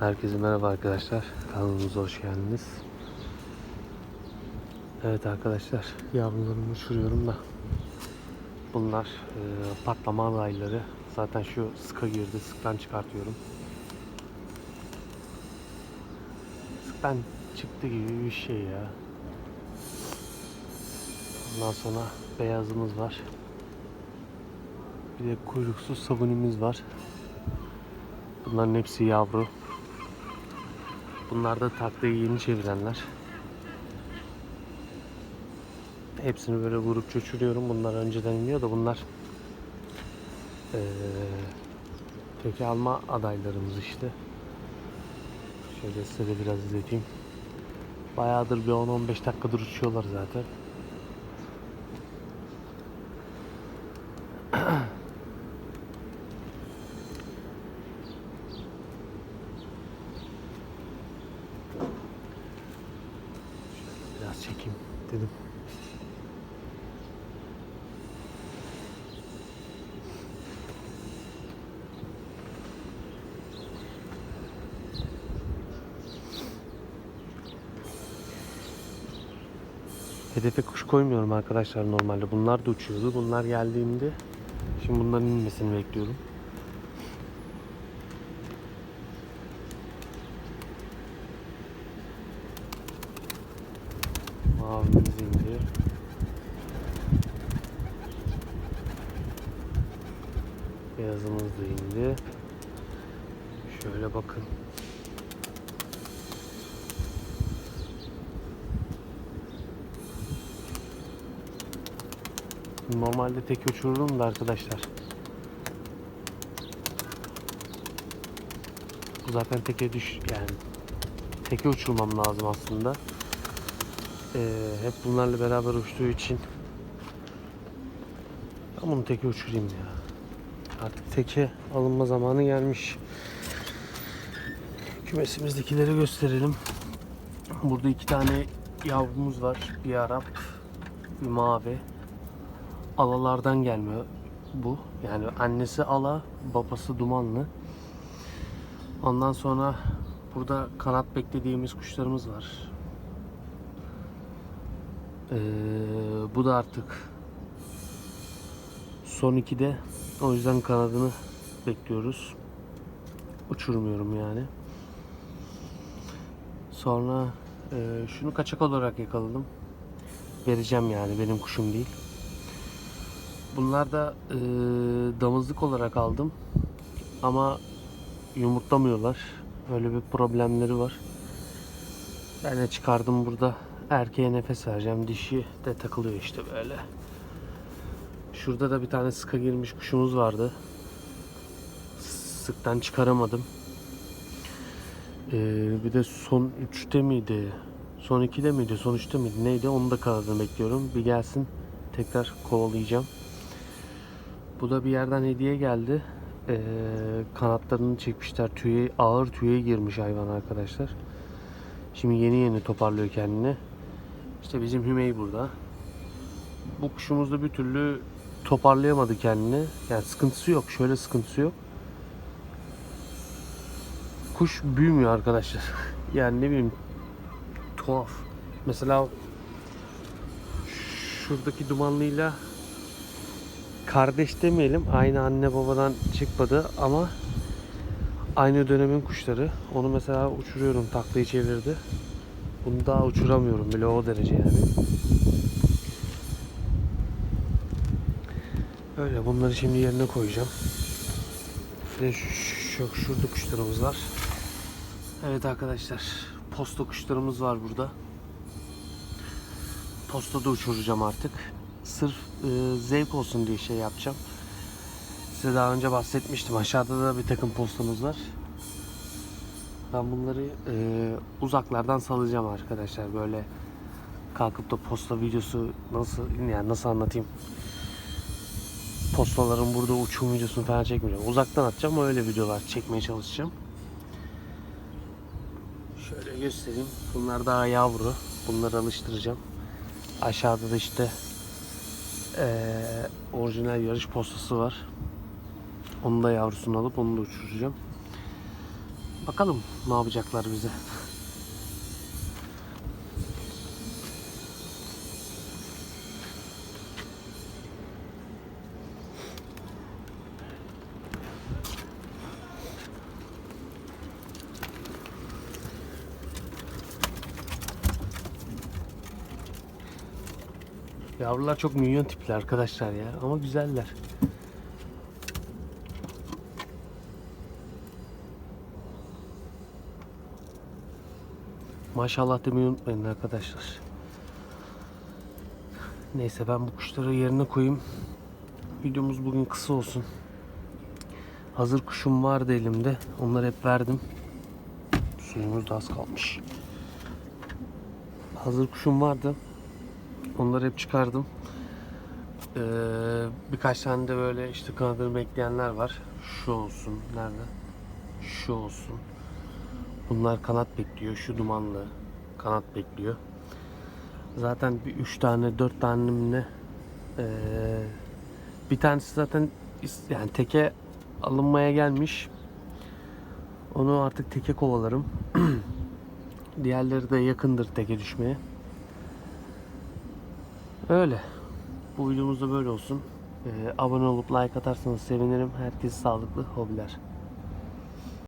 Herkese merhaba arkadaşlar. Kanalımıza hoş geldiniz. Evet arkadaşlar, yavrularımı uçuruyorum da. Bunlar e, patlama adayları. Zaten şu sıka girdi, sıktan çıkartıyorum. Sıktan çıktı gibi bir şey ya. Ondan sonra beyazımız var. Bir de kuyruksuz sabunimiz var. Bunların hepsi yavru. Bunlar da taklayı yeni çevirenler. Hepsini böyle vurup uçuruyorum. Bunlar önceden iniyor da bunlar eee teke alma adaylarımız işte. Şöyle size de biraz izleteyim. Bayağıdır bir 10-15 dakikadır uçuyorlar zaten. Biraz çekeyim dedim. Hedefe kuş koymuyorum arkadaşlar normalde. Bunlar da uçuyordu. Bunlar geldiğinde şimdi bunların inmesini bekliyorum. İndi. Beyazımız da indi. Şöyle bakın. Normalde tek uçururum da arkadaşlar. Bu zaten teke düş yani teke uçurmam lazım aslında. Ee, hep bunlarla beraber uçtuğu için ben bunu teke uçurayım ya. Artık teke alınma zamanı gelmiş. Kümesimizdekileri gösterelim. Burada iki tane yavrumuz var. Bir Arap, bir mavi. Alalardan gelme bu. Yani annesi ala, babası dumanlı. Ondan sonra burada kanat beklediğimiz kuşlarımız var. Ee, bu da artık son 2'de. O yüzden kanadını bekliyoruz. Uçurmuyorum yani. Sonra e, şunu kaçak olarak yakaladım. Vereceğim yani benim kuşum değil. Bunlar da e, damızlık olarak aldım. Ama yumurtlamıyorlar. Öyle bir problemleri var. Ben de çıkardım burada. Erkeğe nefes vereceğim. Dişi de takılıyor işte böyle. Şurada da bir tane sıka girmiş kuşumuz vardı. Sıktan çıkaramadım. Ee, bir de son 3'te miydi? Son 2'de miydi? Son 3'te miydi? Neydi? Onu da kanadını bekliyorum. Bir gelsin. Tekrar kovalayacağım. Bu da bir yerden hediye geldi. Ee, kanatlarını çekmişler. Tüye, ağır tüye girmiş hayvan arkadaşlar. Şimdi yeni yeni toparlıyor kendini. İşte bizim Hümey burada. Bu kuşumuz da bir türlü toparlayamadı kendini. Yani sıkıntısı yok. Şöyle sıkıntısı yok. Kuş büyümüyor arkadaşlar. Yani ne bileyim tuhaf. Mesela şuradaki dumanlıyla kardeş demeyelim. Aynı anne babadan çıkmadı ama aynı dönemin kuşları. Onu mesela uçuruyorum taklayı çevirdi. Bunu daha uçuramıyorum bile o derece yani. Öyle bunları şimdi yerine koyacağım. Şu, şu şurada kuşlarımız var. Evet arkadaşlar posta kuşlarımız var burada. Postada uçuracağım artık. Sırf e, zevk olsun diye şey yapacağım. Size daha önce bahsetmiştim. Aşağıda da bir takım postamız var. Ben bunları e, uzaklardan salacağım arkadaşlar. Böyle kalkıp da posta videosu nasıl yani nasıl anlatayım? Postaların burada uçum videosunu falan çekmeyeceğim. Uzaktan atacağım öyle videolar çekmeye çalışacağım. Şöyle göstereyim. Bunlar daha yavru. Bunları alıştıracağım. Aşağıda da işte eee orijinal yarış postası var. Onu da yavrusunu alıp onu da uçuracağım. Bakalım ne yapacaklar bize. Yavrular çok minyon tipli arkadaşlar ya ama güzeller. Maşallah demeyi unutmayın arkadaşlar. Neyse ben bu kuşları yerine koyayım. Videomuz bugün kısa olsun. Hazır kuşum vardı elimde. Onları hep verdim. Suyumuz da az kalmış. Hazır kuşum vardı. Onları hep çıkardım. Ee, birkaç tane de böyle işte kanadını bekleyenler var. Şu olsun. Nerede? Şu olsun. Bunlar kanat bekliyor. Şu dumanlı kanat bekliyor. Zaten bir üç tane, dört tane ne? Ee, bir tanesi zaten yani teke alınmaya gelmiş. Onu artık teke kovalarım. Diğerleri de yakındır teke düşmeye. Öyle. Bu videomuz da böyle olsun. Ee, abone olup like atarsanız sevinirim. Herkese sağlıklı hobiler.